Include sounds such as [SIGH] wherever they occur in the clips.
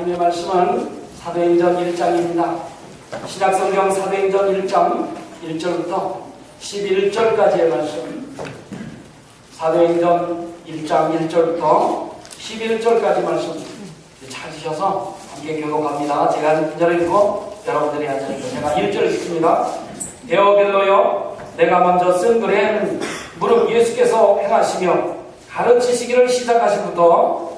하나님의 말씀은 사도행전 1장입니다. 신약성경 사도행전 1장 1절부터 11절까지의 말씀 사도행전 1장 1절부터 11절까지 말씀 찾으셔서 함께 교독합니다. 제가 한 구절 읽고 여러분들이 한절 읽고 제가 1절 읽습니다. 데오빌로요 내가 먼저 쓴 글에는 무릇 예수께서 행하시며 가르치시기를 시작하시부터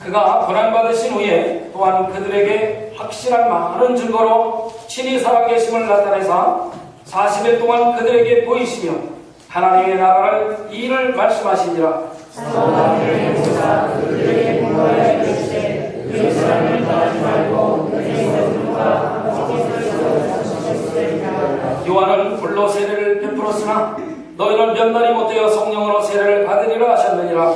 그가 고난받으신 후에 또한 그들에게 확실한 많은 증거로 친히 살아계심을 나타내사 40일 동안 그들에게 보이시며 하나님의 나라를 이 일을 말씀하시니라. 요한은 불로 세례를 베풀었으나 너희는 몇 날이 못되어 성령으로 세례를 받으리라 하셨느니라.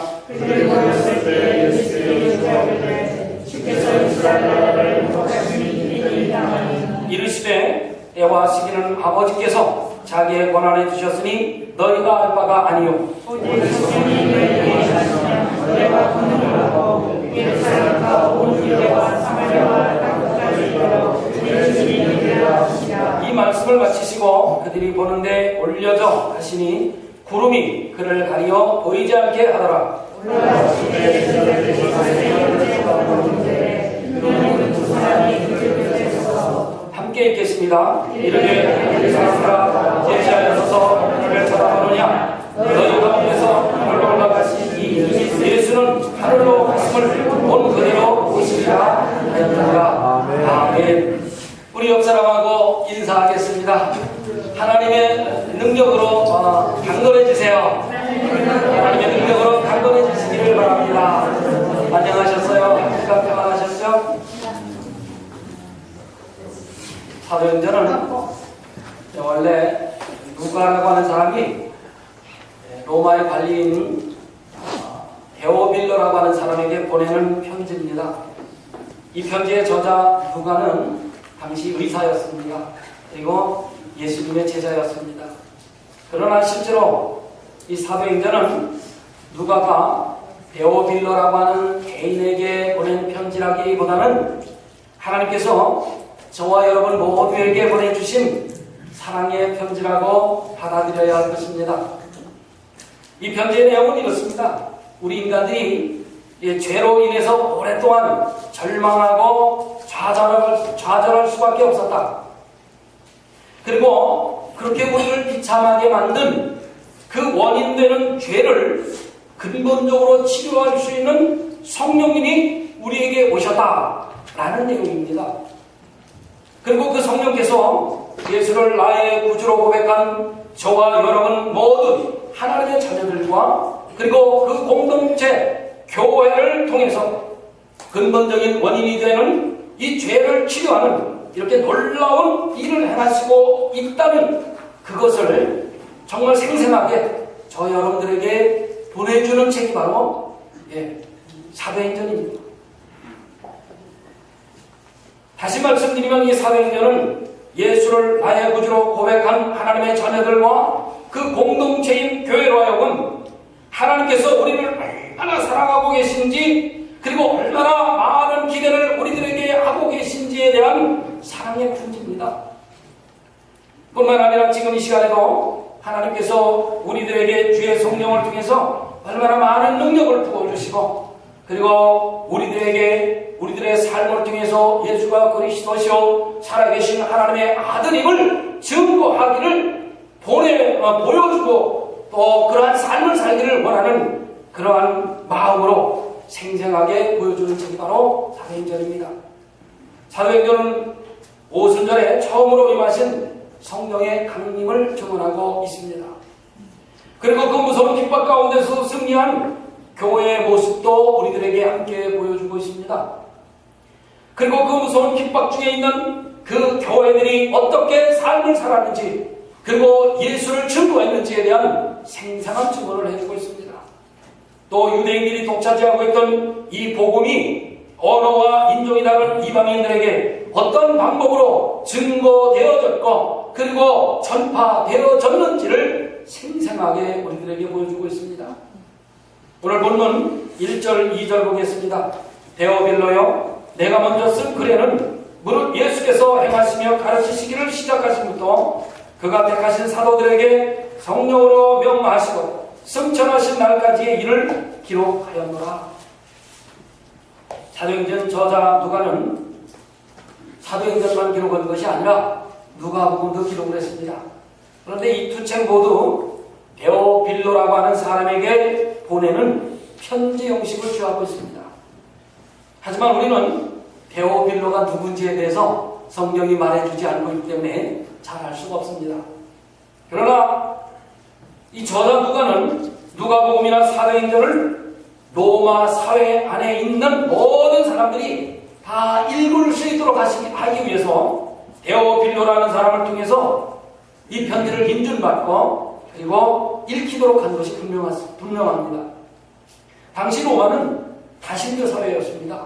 이르시되 때와 시기는 아버지께서 자기의 권한에 두셨으니 너희가 알 바가 아니요. 이 말씀을 마치시고 그들이 보는데 올려져 하시니 구름이 그를 가리어 보이지 않게 하더라 함께 읽겠습니다. 이르되 사람들아 제시하여서 그를 쳐다보느냐 너희 가운데서 하늘로 올라가신 이 예수는 하늘로 가심을 본 그대로 보시리라 하였느니라 아멘 우리 옆 사람하고 인사하겠습니다. 하나님의 능력으로 어, 강건해지세요. 하나님의 능력으로 강건해지시기를 바랍니다. 안녕하셨어요? 시간 평안하셨죠? 사도행전은 원래 누가라고 하는 사람이 로마의 관리인 어, 데오빌로라고 하는 사람에게 보내는 편지입니다. 이 편지의 저자 누가는 당시 의사였습니다. 그리고 예수님의 제자였습니다. 그러나 실제로 이 사도행전은 누가가 데오빌로라고 하는 개인에게 보낸 편지라기보다는 하나님께서 저와 여러분 모두에게 보내주신 사랑의 편지라고 받아들여야 할 것입니다. 이 편지의 내용은 이렇습니다. 우리 인간들이 이 죄로 인해서 오랫동안 절망하고 좌절할, 좌절할 수밖에 없었다. 그리고 그렇게 우리를 비참하게 만든 그 원인되는 죄를 근본적으로 치료할 수 있는 성령님이 우리에게 오셨다라는 내용입니다. 그리고 그 성령께서 예수를 나의 구주로 고백한 저와 여러분 모든 하나님의 자녀들과 그리고 그 공동체 교회를 통해서 근본적인 원인이 되는 이 죄를 치료하는 이렇게 놀라운 일을 행하시고 있다는 그것을 정말 생생하게 저 여러분들에게 보내주는 책이 바로 예, 사도행전입니다. 다시 말씀드리면 이 사도행전은 예수를 나의 구주로 고백한 하나님의 자녀들과 그 공동체인 교회로 하여금 하나님께서 우리를 얼마나 사랑하고 계신지 그리고 얼마나 많은 기대를 우리들에게 하고 계신지에 대한 사랑의 편지입니다. 뿐만 아니라 지금 이 시간에도 하나님께서 우리들에게 주의 성령을 통해서 얼마나 많은 능력을 부어주시고 그리고 우리들에게 우리들의 삶을 통해서 예수가 그리스도시요 살아계신 하나님의 아들임을 증거하기를 보내 어, 보여주고 또 그러한 삶을 살기를 원하는 그러한 마음으로 생생하게 보여주는 책이 바로 사도행전입니다. 사도행전은 오순절에 처음으로 임하신 성령의 강림을 증언하고 있습니다. 그리고 그 무서운 핍박 가운데서 승리한 교회의 모습도 우리들에게 함께 보여주고 있습니다. 그리고 그 무서운 핍박 중에 있는 그 교회들이 어떻게 삶을 살았는지 그리고 예수를 증거했는지에 대한 생생한 증언을 해주고 있습니다. 또 유대인들이 독차지하고 있던 이 복음이 언어와 인종이 다른 이방인들에게 어떤 방법으로 증거되어졌고 그리고 전파되어졌는지를 생생하게 우리들에게 보여주고 있습니다. 오늘 본문 1절, 2절 보겠습니다. 데어빌로요, 내가 먼저 쓴 글에는 무릇 예수께서 행하시며 가르치시기를 시작하신부터 그가 택하신 사도들에게 성령으로 명하시고 승천하신 날까지의 일을 기록하였노라. 사도행전 저자 누가는 사도행전만 기록한 것이 아니라 누가복음도 기록을 했습니다. 그런데 이 두 책 모두 데오 빌로라고 하는 사람에게 보내는 편지 형식을 취하고 있습니다. 하지만 우리는 데오 빌로가 누군지에 대해서 성경이 말해주지 않고 있기 때문에 잘 알 수가 없습니다. 그러나 이 저자 누가는 누가복음이나 사도행전을 로마 사회 안에 있는 모든 사람들이 다 읽을 수 있도록 하시기, 하기 위해서 데오빌로라는 사람을 통해서 이 편지를 인준받고 그리고 읽히도록 한 것이 분명합니다. 당시 로마는 다신교 사회였습니다.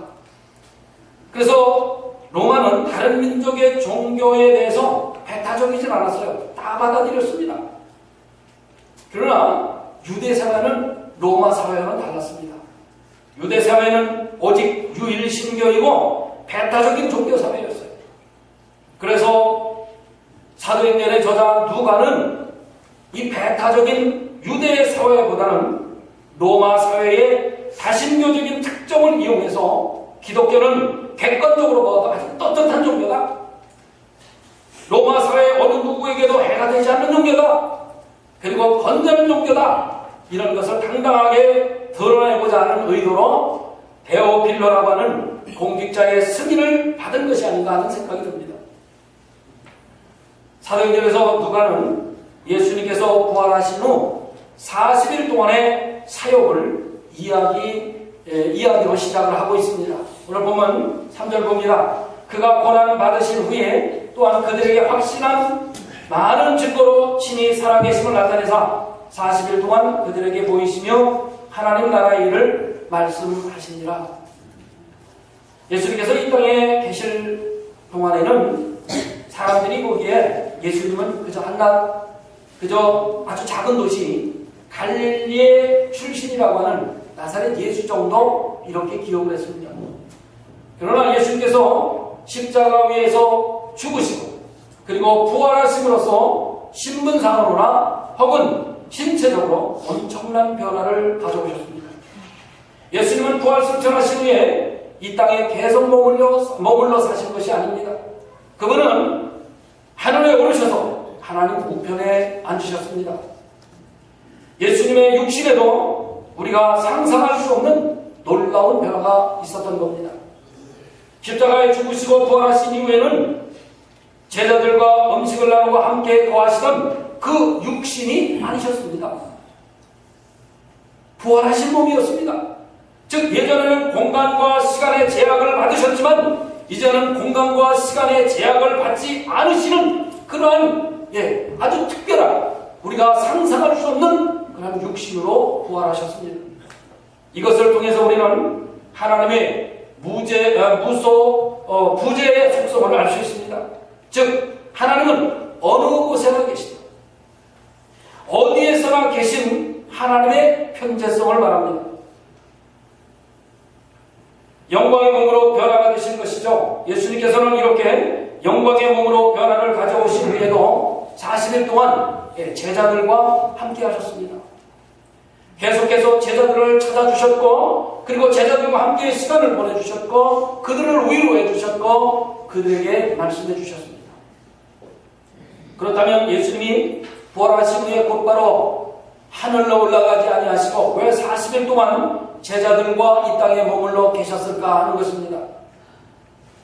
그래서 로마는 다른 민족의 종교에 대해서 배타적이진 않았어요. 다 받아들였습니다. 그러나 유대 사회는 로마 사회와는 달랐습니다. 유대 사회는 오직 유일신교이고 배타적인 종교 사회였어요. 그래서 사도행전의 저자 누가는 이 배타적인 유대 사회보다는 로마 사회의 다신교적인 특성을 이용해서 기독교는 객관적으로 봐도 아주 떳떳한 종교다. 로마 사회 어느 누구에게도 해가 되지 않는 종교다. 그리고 건전한 종교다. 이런 것을 당당하게 드러내고자 하는 의도로 데오필로라고 하는 공직자의 승인을 받은 것이 아닌가 하는 생각이 듭니다. 사도행전에서 누가는 예수님께서 부활하신 후 40일 동안의 사역을 이야기, 예, 이야기로 시작을 하고 있습니다. 오늘 보면 3절 봅니다. 그가 고난 받으신 후에 또한 그들에게 확신한 많은 증거로 친히 살아계심을 나타내사 40일 동안 그들에게 보이시며 하나님 나라의 일을 말씀하시니라. 예수님께서 이 땅에 계실 동안에는 사람들이 보기에 예수님은 그저 한낱 그저 아주 작은 도시 갈릴리의 출신이라고 하는 나사렛 예수 정도 이렇게 기억을 했습니다. 그러나 예수님께서 십자가 위에서 죽으시고 그리고 부활하심으로써 신분상으로나 혹은 신체적으로 엄청난 변화를 가져오셨습니다. 예수님은 부활 승천하신 후에 이 땅에 계속 머물러, 머물러 사신 것이 아닙니다. 그분은 하늘에 오르셔서 하나님 우편에 앉으셨습니다. 예수님의 육신에도 우리가 상상할 수 없는 놀라운 변화가 있었던 겁니다. 십자가에 죽으시고 부활하신 이후에는 제자들과 음식을 나누고 함께 거하시던 그 육신이 아니셨습니다. 부활하신 몸이었습니다. 즉 예전에는 공간과 시간의 제약을 받으셨지만 이제는 공간과 시간의 제약을 받지 않으시는 그러한 예, 아주 특별한 우리가 상상할 수 없는 그런 육신으로 부활하셨습니다. 이것을 통해서 우리는 하나님의 무제, 아, 무소, 어, 부재의 속성을 알 수 있습니다. 즉 하나님은 어느 곳에나 계시다. 어디에서나 계신 하나님의 편재성을 말합니다. 영광의 몸으로 변화가 되신 것이 죠. 예수님께서는 이렇게 영광의 몸으로 변화를 가져오신 후에도 40일 동안 예, 제자들과 함께 하셨습니다. 계속해서 제자들을 찾아주셨고, 그리고 제자들과 함께 시간을 보내주셨고, 그들을 위로해 주셨고, 그들에게 말씀해 주셨습니다. 그렇다면 예수님이 부활하신 후에 곧바로 하늘로 올라가지 아니하시고 왜 40일 동안 제자들과 이 땅에 머물러 계셨을까 하는 것입니다.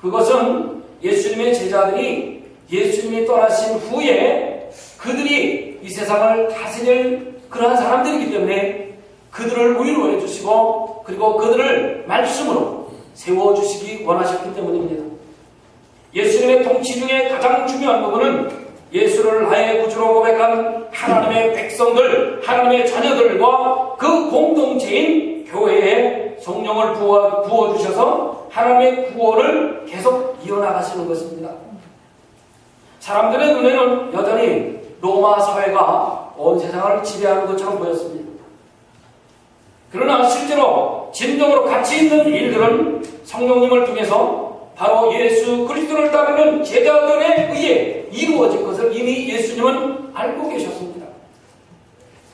그것은 예수님의 제자들이 예수님이 떠나신 후에 그들이 이 세상을 다스릴 그러한 사람들이기 때문에 그들을 위로해 주시고 그리고 그들을 말씀으로 세워 주시기 원하셨기 때문입니다. 예수님의 통치 중에 가장 중요한 부분은 예수를 나의 구주로 고백한 하나님의 백성들, 하나님의 자녀들과 그 공동체인 교회에 성령을 부어, 부어주셔서 하나님의 구원을 계속 이어나가시는 것입니다. 사람들의 눈에는 여전히 로마 사회가 온 세상을 지배하는 것처럼 보였습니다. 그러나 실제로 진정으로 가치 있는 일들은 성령님을 통해서 바로 예수 그리스도를 따르는 제자들에 의해 이루어진 것을 이미 예수님은 알고 계셨습니다.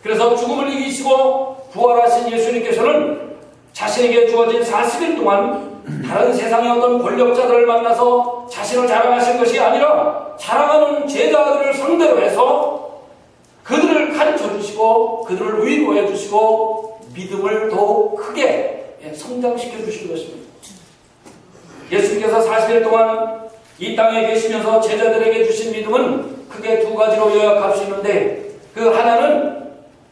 그래서 죽음을 이기시고 부활하신 예수님께서는 자신에게 주어진 40일 동안 다른 세상의 어떤 권력자들을 만나서 자신을 자랑하신 것이 아니라 자랑하는 제자들을 상대로 해서 그들을 가르쳐 주시고 그들을 위로해 주시고 믿음을 더욱 크게 예, 성장시켜 주신 것입니다. 예수님께서 40일 동안 이 땅에 계시면서 제자들에게 주신 믿음은 크게 두 가지로 요약할 수 있는데 그 하나는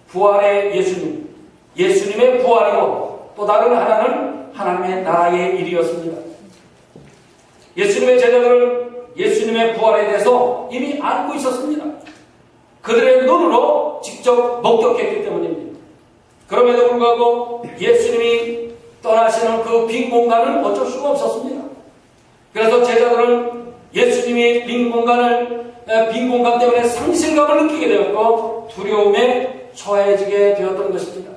부활의 예수님, 예수님의 부활이고 또 다른 하나는 하나님의 나라의 일이었습니다. 예수님의 제자들은 예수님의 부활에 대해서 이미 알고 있었습니다. 그들의 눈으로 직접 목격했기 때문입니다. 그럼에도 불구하고 예수님이 떠나시는 그 빈 공간은 어쩔 수가 없었습니다. 그래서 제자들은 예수님이 빈 공간을 빈 공간 때문에 상실감을 느끼게 되었고 두려움에 처해지게 되었던 것입니다.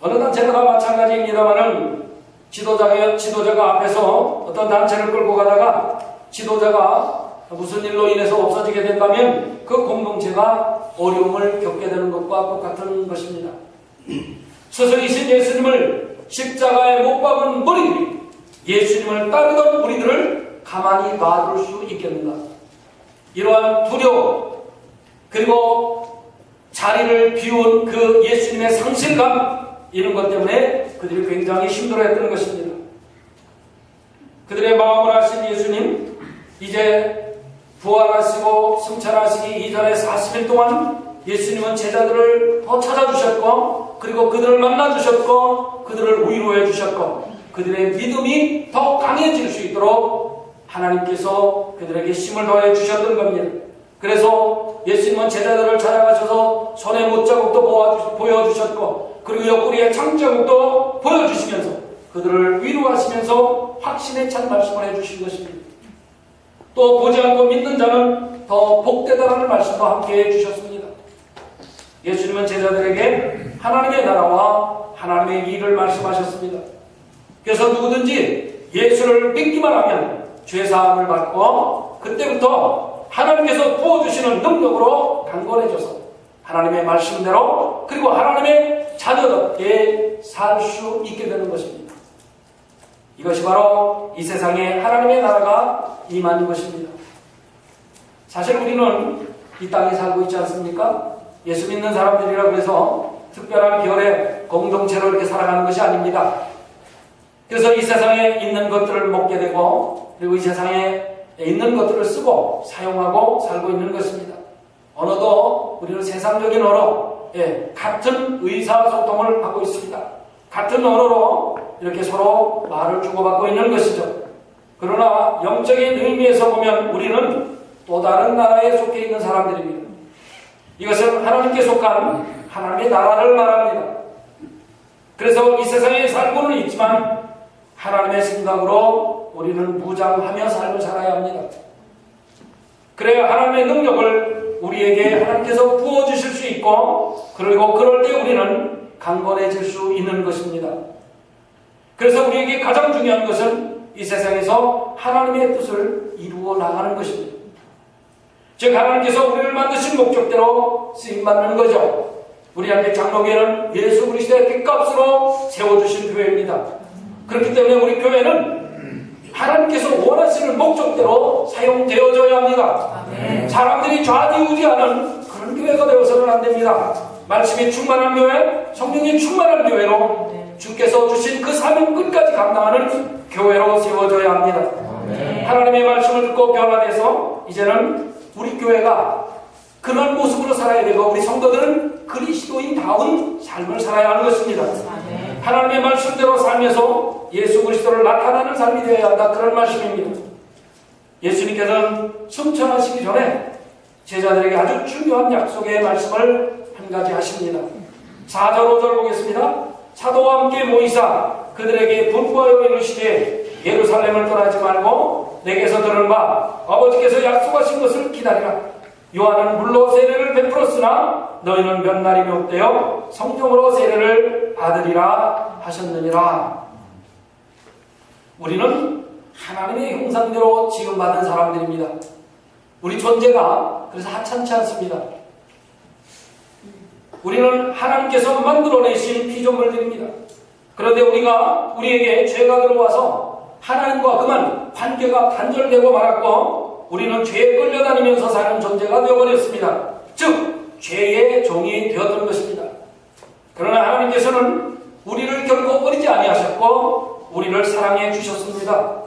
어느 단체가 마찬가지입니다만은 지도자가, 지도자가 앞에서 어떤 단체를 끌고 가다가 지도자가 무슨 일로 인해서 없어지게 된다면 그 공동체가 어려움을 겪게 되는 것과 똑같은 것입니다. [CLEARS THROAT] 스승이신 예수님을 십자가에 못 박은 무리들이 예수님을 따르던 무리들을 가만히 놔둘 수 있겠는가? 이러한 두려움, 그리고 자리를 비운 그 예수님의 상실감, 이런 것 때문에 그들이 굉장히 힘들어했던 것입니다. 그들의 마음을 아신 예수님, 이제 부활하시고 승천하시기 이전에 40일 동안 예수님은 제자들을 더 찾아주셨고, 그리고 그들을 만나주셨고, 그들을 위로해 주셨고, 그들의 믿음이 더 강해질 수 있도록 하나님께서 그들에게 힘을 더해 주셨던 겁니다. 그래서 예수님은 제자들을 찾아가셔서 손에 못자국도 보여주셨고, 그리고 옆구리에 창자국도 보여주시면서 그들을 위로하시면서 확신에 찬 말씀을 해주신 것입니다. 또 보지 않고 믿는 자는 더 복되다라는 말씀도 함께 해주셨습니다. 예수님은 제자들에게 하나님의 나라와 하나님의 일을 말씀하셨습니다. 그래서 누구든지 예수를 믿기만 하면 죄사함을 받고 그때부터 하나님께서 부어주시는 능력으로 강건해져서 하나님의 말씀대로 그리고 하나님의 자녀답게 살 수 있게 되는 것입니다. 이것이 바로 이 세상에 하나님의 나라가 임하는 것입니다. 사실 우리는 이 땅에 살고 있지 않습니까? 예수 믿는 사람들이라 그래서 특별한 별의 공동체로 이렇게 살아가는 것이 아닙니다. 그래서 이 세상에 있는 것들을 먹게 되고 그리고 이 세상에 있는 것들을 쓰고 사용하고 살고 있는 것입니다. 언어도 우리는 세상적인 언어, 예, 같은 의사소통을 하고 있습니다. 같은 언어로 이렇게 서로 말을 주고받고 있는 것이죠. 그러나 영적인 의미에서 보면 우리는 또 다른 나라에 속해 있는 사람들입니다. 이것은 하나님께 속한 하나님의 나라를 말합니다. 그래서 이 세상에 살고는 있지만 하나님의 생각으로 우리는 무장하며 삶을 살아야 합니다. 그래야 하나님의 능력을 우리에게 하나님께서 부어주실 수 있고, 그리고 그럴 때 우리는 강건해질 수 있는 것입니다. 그래서 우리에게 가장 중요한 것은 이 세상에서 하나님의 뜻을 이루어 나가는 것입니다. 즉, 하나님께서 우리를 만드신 목적대로 쓰임받는 거죠. 우리한테 장로교회는 예수 그리스도의 빚값으로 세워주신 교회입니다. 그렇기 때문에 우리 교회는 하나님께서 원하시는 목적대로 사용되어져야 합니다. 아멘. 사람들이 좌지우지하는 그런 교회가 되어서는 안 됩니다. 말씀이 충만한 교회, 성령이 충만한 교회로 주께서 주신 그 사명 끝까지 감당하는 교회로 세워져야 합니다. 아멘. 하나님의 말씀을 듣고 변화돼서 이제는 우리 교회가 그런 모습으로 살아야 되고 우리 성도들은 그리스도인다운 삶을 살아야 하는 것입니다. 아멘. 하나님의 말씀대로 살면서 예수 그리스도를 나타나는 삶이 되어야 한다. 그런 말씀입니다. 예수님께서는 승천하시기 전에 제자들에게 아주 중요한 약속의 말씀을 한 가지 하십니다. 4절 5절 보겠습니다. 사도와 함께 모이사 그들에게 분부하여 이르시되 예루살렘을 떠나지 말고 내게서 들은 바 아버지께서 약속하신 것을 기다리라. 요한은 물로 세례를 베풀었으나 너희는 몇 날이 몇 되어 성령으로 세례를 받으리라 하셨느니라. 우리는 하나님의 형상대로 지음받은 사람들입니다. 우리 존재가 그래서 하찮지 않습니다. 우리는 하나님께서 만들어내신 피조물들입니다. 그런데 우리가 우리에게 죄가 들어와서 하나님과 그만 관계가 단절되고 말았고 우리는 죄에 끌려다니면서 사는 존재가 되어버렸습니다. 즉 죄의 종이 되었던 것입니다. 그러나 하나님께서는 우리를 결코 버리지 아니하셨고 우리를 사랑해 주셨습니다.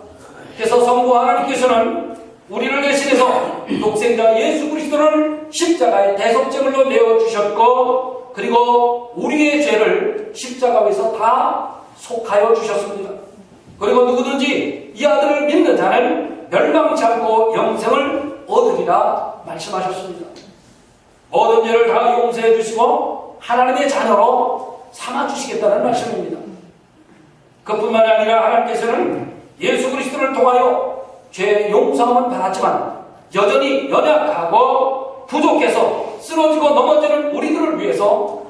그래서 성부 하나님께서는 우리를 대신해서 독생자 예수 그리스도를 십자가의 대속제물로 내어 주셨고 그리고 우리의 죄를 십자가 위에서 다 속하여 주셨습니다. 그리고 누구든지 이 아들을 믿는 자는 멸망치 않고 영생을 얻으리라 말씀하셨습니다. 모든 죄를 다 용서해 주시고 하나님의 자녀로 삼아 주시겠다는 말씀입니다. 그뿐만 아니라 하나님께서는 예수 그리스도를 통하여 죄 용서함은 받았지만 여전히 연약하고 부족해서 쓰러지고 넘어지는 우리들을 위해서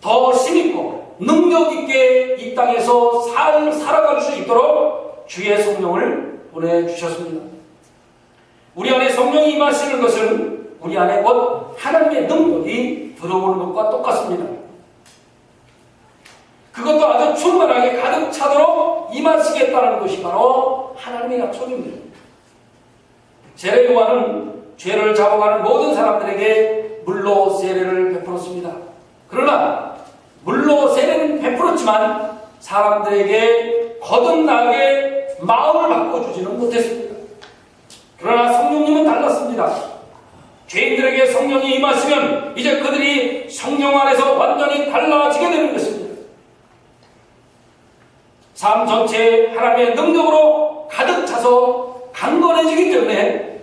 더 힘있고 능력 있게 이 땅에서 살, 살아갈 수 있도록 주의 성령을 보내주셨습니다. 우리 안에 성령이 임하시는 것은 우리 안에 곧 하나님의 능력이 들어오는 것과 똑같습니다. 그것도 아주 충만하게 가득 차도록 임하시겠다는 것이 바로 하나님의 약속입니다. 세례 요한은 죄를 잡아가는 모든 사람들에게 물로 세례를 베풀었습니다. 그러나 물로 세례는 베풀었지만 사람들에게 거듭나게 마음을 바꿔주지는 못했습니다. 그러나 성령님은 달랐습니다. 죄인들에게 성령이 임하시면 이제 그들이 성령 안에서 완전히 달라지게 되는 것입니다. 삶 전체에 하나님의 능력으로 가득 차서 강건해지기 때문에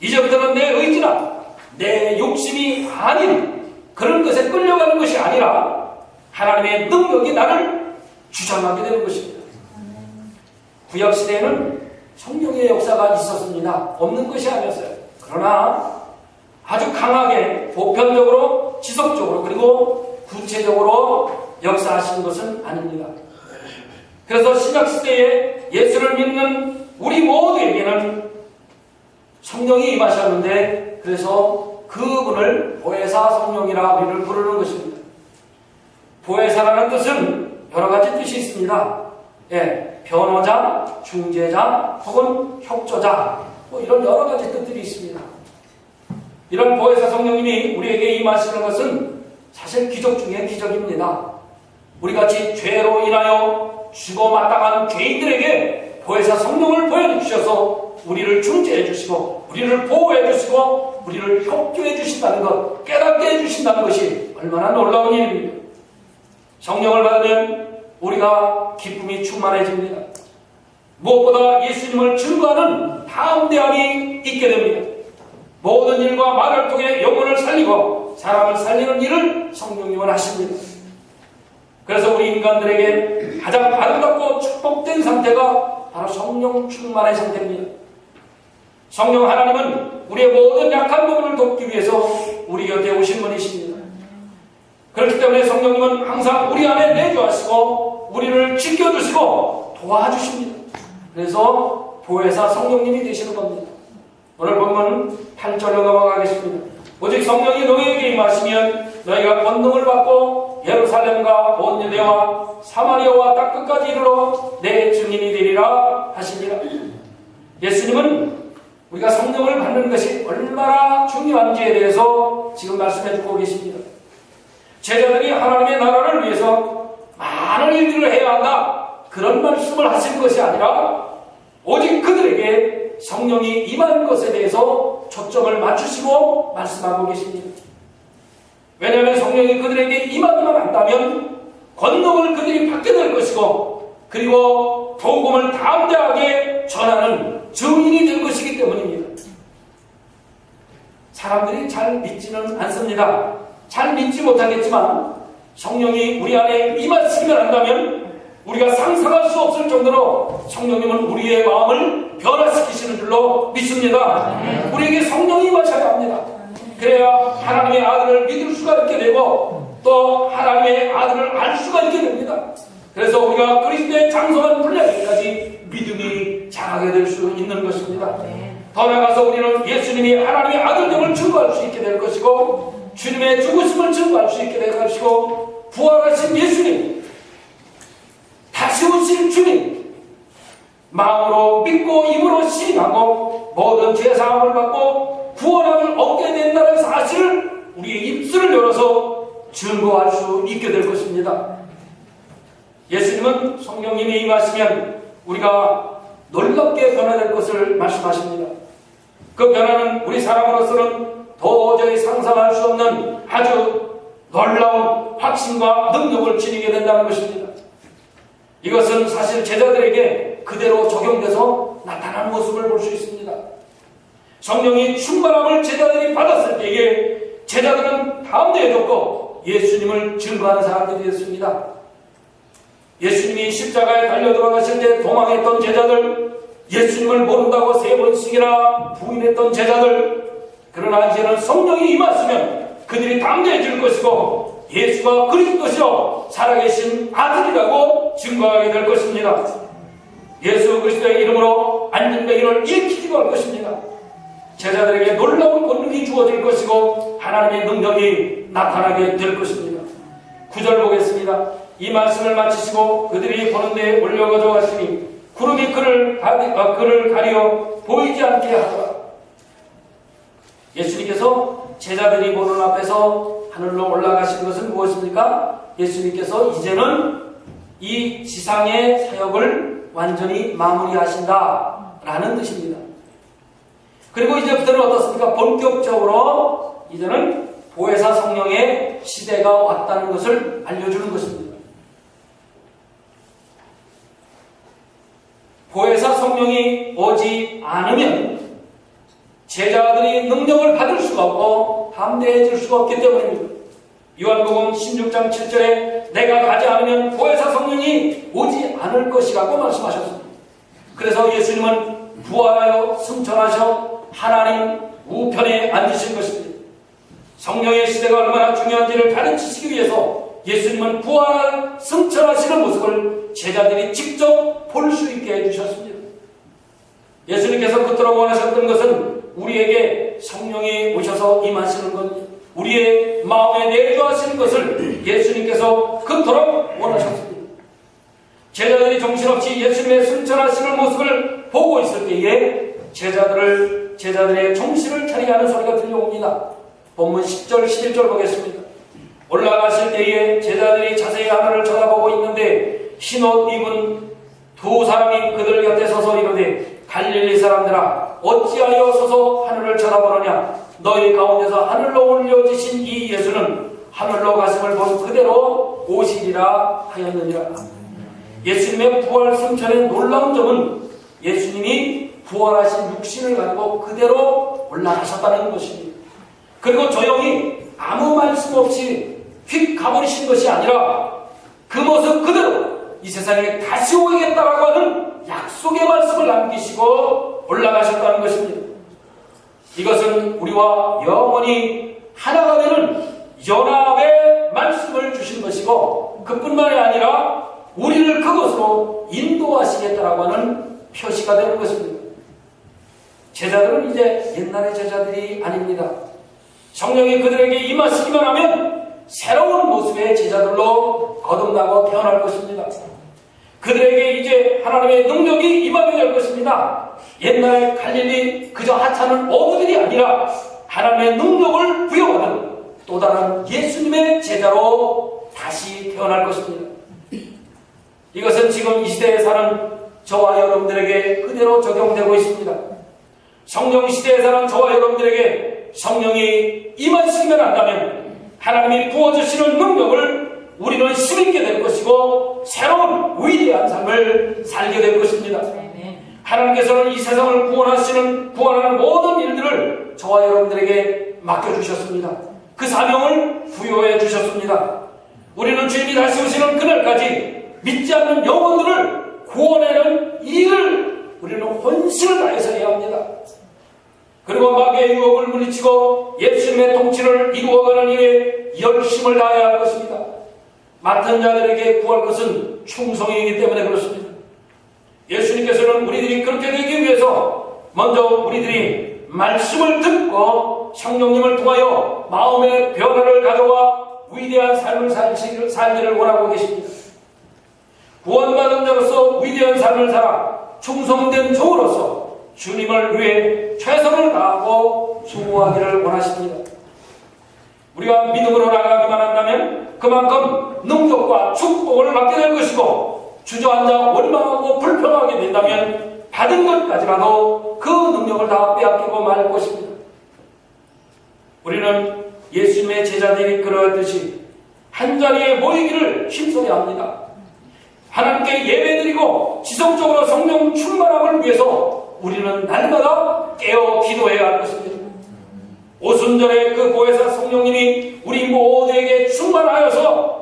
이제부터는 내 의지나 내 욕심이 아닌 그런 것에 끌려가는 것이 아니라 하나님의 능력이 나를 주장하게 되는 것입니다. 구약 시대에는 성령의 역사가 있었습니다. 없는 것이 아니었어요. 그러나 아주 강하게 보편적으로 지속적으로 그리고 구체적으로 역사하신 것은 아닙니다. 그래서 신약시대에 예수를 믿는 우리 모두에게는 성령이 임하셨는데 그래서 그분을 보혜사 성령이라 우리를 부르는 것입니다. 보혜사라는 뜻은 여러 가지 뜻이 있습니다. 예, 변호자, 중재자, 혹은 협조자, 뭐 이런 여러 가지 뜻들이 있습니다. 이런 보혜사 성령님이 우리에게 임하시는 것은 사실 기적 중에 기적입니다. 우리 같이 죄로 인하여 죽어 마땅한 죄인들에게 보혜사 성령을 보여주셔서 우리를 중재해 주시고 우리를 보호해 주시고 우리를 협조해 주신다는 것 깨닫게 해 주신다는 것이 얼마나 놀라운 일입니다. 성령을 받으면 우리가 기쁨이 충만해집니다. 무엇보다 예수님을 증거하는 담대함이 있게 됩니다. 모든 일과 말을 통해 영혼을 살리고 사람을 살리는 일을 성령님은 하십니다. 그래서 우리 인간들에게 가장 아름답고 축복된 상태가 바로 성령 충만의 상태입니다. 성령 하나님은 우리의 모든 약한 부분을 돕기 위해서 우리 곁에 오신 분이십니다. 그렇기 때문에 성령님은 항상 우리 안에 내주하시고 우리를 지켜주시고 도와주십니다. 그래서 보혜사 성령님이 되시는 겁니다. 오늘 본문 8절로 넘어가겠습니다. 오직 성령이 너희에게 임하시면 너희가 권능을 받고 예루살렘과 온 유대와 사마리아와 땅 끝까지 이르러 내 증인이 되리라 하시니라. 예수님은 우리가 성령을 받는 것이 얼마나 중요한지에 대해서 지금 말씀해 주고 계십니다. 제자들이 하나님의 나라를 위해서 많은 일들을 해야 한다. 그런 말씀을 하시는 것이 아니라 오직 그들에게 성령이 임한 것에 대해서 초점을 맞추시고 말씀하고 계십니다. 왜냐하면 성령이 그들에게 임하기만 한다면 권능을 그들이 받게 될 것이고 그리고 복음을 담대하게 전하는 증인이 될 것이기 때문입니다. 사람들이 잘 믿지는 않습니다. 잘 믿지 못하겠지만 성령이 우리 안에 임하시기만 한다면 우리가 상상할 수 없을 정도로 성령님은 우리의 마음을 변화시키시는 줄로 믿습니다. 우리에게 성령이 임하셔야 합니다. 그래야 하나님의 아들을 믿을 수가 있게 되고 또 하나님의 아들을 알 수가 있게 됩니다. 그래서 우리가 그리스도의 장성한 분량까지 믿음이 자라게 될 수 있는 것입니다. 더 나아가서 우리는 예수님이 하나님의 아들됨을 증거할 수 있게 될 것이고 주님의 죽으심을 증거할 수 있게 될 것이고 부활하신 예수님 다시 오실 주님 마음으로 믿고 입으로 신하고 모든 죄사함을 받고 구원함을 얻게 된다는 사실을 우리의 입술을 열어서 증거할 수 있게 될 것입니다. 예수님은 성령님이 임하시면 우리가 놀랍게 변화될 것을 말씀하십니다. 그 변화는 우리 사람으로서는 도저히 상상할 수 없는 아주 놀라운 확신과 능력을 지니게 된다는 것입니다. 이것은 사실 제자들에게 그대로 적용돼서 나타나는 모습을 볼 수 있습니다. 성령이 충만함을 제자들이 받았을 때에 제자들은 담대해졌고 예수님을 증거하는 사람들이 됐습니다. 예수님이 십자가에 달려 돌아가실 때 도망했던 제자들, 예수님을 모른다고 세 번씩이나 부인했던 제자들, 그러나 이제는 성령이 임하시면 그들이 담대해질 것이고 예수가 그리스도시요 살아계신 아들이라고 증거하게 될 것입니다. 예수 그리스도의 이름으로 안전뱅이를 일으키기도 할 것입니다. 제자들에게 놀라운 권능이 주어질 것이고 하나님의 능력이 나타나게 될 것입니다. 구절 보겠습니다. 이 말씀을 마치시고 그들이 보는 데 올려가져 가시니 구름이 그를, 가리, 어, 그를 가리어 보이지 않게 하더라. 예수님께서 제자들이 보는 앞에서 하늘로 올라가신 것은 무엇입니까? 예수님께서 이제는 이 지상의 사역을 완전히 마무리하신다라는 뜻입니다. 그리고 이제부터는 어떻습니까? 본격적으로 이제는 보혜사 성령의 시대가 왔다는 것을 알려주는 것입니다. 보혜사 성령이 오지 않으면 제자들이 능력을 받을 수가 없고 담대해질 수가 없기 때문입니다. 요한복음 16장 7절에 내가 가지 않으면 보혜사 성령이 오지 않을 것이라고 말씀하셨습니다. 그래서 예수님은 부활하여 승천하셔 하나님 우편에 앉으신 것입니다. 성령의 시대가 얼마나 중요한지를 가르치시기 위해서 예수님은 부활 승천하시는 모습을 제자들이 직접 볼 수 있게 해주셨습니다. 예수님께서 그토록 원하셨던 것은 우리에게 성령이 오셔서 임하시는 것, 우리의 마음에 내주하시는 것을 예수님께서 그토록 원하셨습니다. 제자들이 정신없이 예수님의 승천하시는 모습을 보고 있을 때에 제자들을 제자들의 정신을 차리게 하는 소리가 들려옵니다. 본문 10절, 11절 보겠습니다. 올라가실 때에 제자들이 자세히 하늘을 쳐다보고 있는데 흰옷 입은 두 사람이 그들 곁에 서서 이르되 갈릴리 사람들아 어찌하여 서서 하늘을 쳐다보느냐 너희 가운데서 하늘로 올려지신 이 예수는 하늘로 가심을 본 그대로 오시리라 하였느니라 예수님의 부활 승천의 놀라운 점은 예수님이 부활하신 육신을 가지고 그대로 올라가셨다는 것입니다. 그리고 조용히 아무 말씀 없이 휙 가버리신 것이 아니라 그 모습 그대로 이 세상에 다시 오겠다라고 하는 약속의 말씀을 남기시고 올라가셨다는 것입니다. 이것은 우리와 영원히 하나가 되는 연합의 말씀을 주신 것이고 그뿐만이 아니라 우리를 그것으로 인도하시겠다라고 하는 표시가 되는 것입니다. 제자들은 이제 옛날의 제자들이 아닙니다. 성령이 그들에게 임하시기만 하면 새로운 모습의 제자들로 거듭나고 태어날 것입니다. 그들에게 이제 하나님의 능력이 임하게 될 것입니다. 옛날 갈릴리 그저 하찮은 어부들이 아니라 하나님의 능력을 부여받은 또 다른 예수님의 제자로 다시 태어날 것입니다. 이것은 지금 이 시대에 사는 저와 여러분들에게 그대로 적용되고 있습니다. 성령 시대에 사는 저와 여러분들에게 성령이 임하시기만 한다면 하나님이 부어주시는 능력을 우리는 힘있게 될 것이고 새로운 위대한 삶을 살게 될 것입니다. 하나님께서는 이 세상을 구원하시는 구원하는 모든 일들을 저와 여러분들에게 맡겨주셨습니다. 그 사명을 부여해 주셨습니다. 우리는 주님이 다시 오시는 그날까지 믿지 않는 영혼들을 구원하는 일을 우리는 혼신을 다해서 해야 합니다. 그리고 마귀의 유혹을 물리치고 예수님의 통치를 이루어가는 일에 열심을 다해야 할 것입니다. 맡은 자들에게 구할 것은 충성이기 때문에 그렇습니다. 예수님께서는 우리들이 그렇게 되기 위해서 먼저 우리들이 말씀을 듣고 성령님을 통하여 마음의 변화를 가져와 위대한 삶을 살기를, 원하고 계십니다. 구원받은 자로서 위대한 삶을 살아 충성된 종으로서 주님을 위해 최선을 다하고 수고하기를 원하십니다. 우리가 믿음으로 나가기만 한다면 그만큼 능력과 축복을 받게 될 것이고 주저앉아 원망하고 불평하게 된다면 받은 것까지라도 그 능력을 다 빼앗기고 말 것입니다. 우리는 예수님의 제자들이 그러했듯이 한 자리에 모이기를 힘써야 합니다. 하나님께 예배드리고 지속적으로 성령 충만함을 위해서 우리는 날마다 깨어 기도해야 할 것입니다. 오순절에 그 보혜사 성령님이 우리 모두에게 충만하여서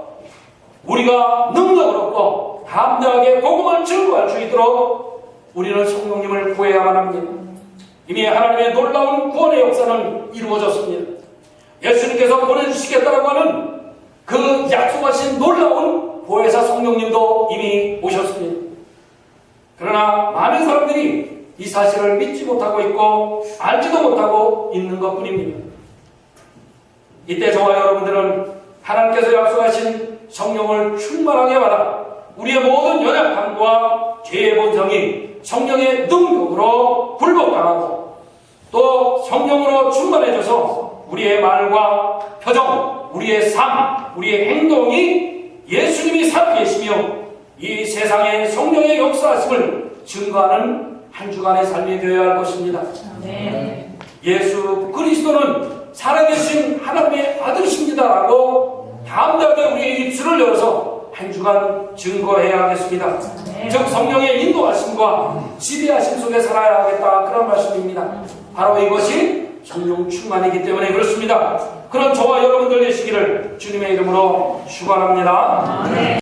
우리가 얻고 담대하게 복음을 증거할 수 있도록 우리는 성령님을 구해야만 합니다. 이미 하나님의 놀라운 구원의 역사는 이루어졌습니다. 예수님께서 보내주시겠다라고 하는 그 약속하신 놀라운 보혜사 성령님도 이미 오셨습니다. 그러나 많은 사람들이 이 사실을 믿지 못하고 있고 알지도 못하고 있는 것 뿐입니다. 이때 저와 여러분들은 하나님께서 약속하신 성령을 충만하게 받아 우리의 모든 연약함과 죄의 본성이 성령의 능력으로 굴복당하고 또 성령으로 충만해져서 우리의 말과 표정, 우리의 삶, 우리의 행동이 예수님이 살아 계시며 이 세상에 성령의 역사하심을 증거하는 한 주간의 삶이 되어야 할 것입니다. 네. 예수 그리스도는 살아계신 하나님의 아들이십니다라고 담대하게 우리의 입술을 열어서 한 주간 증거해야 하겠습니다. 네. 즉 성령의 인도하심과 지배하심 속에 살아야 하겠다 그런 말씀입니다. 바로 이것이 성령 충만이기 때문에 그렇습니다. 그런 저와 여러분들 되시기를 주님의 이름으로 축원합니다. 네.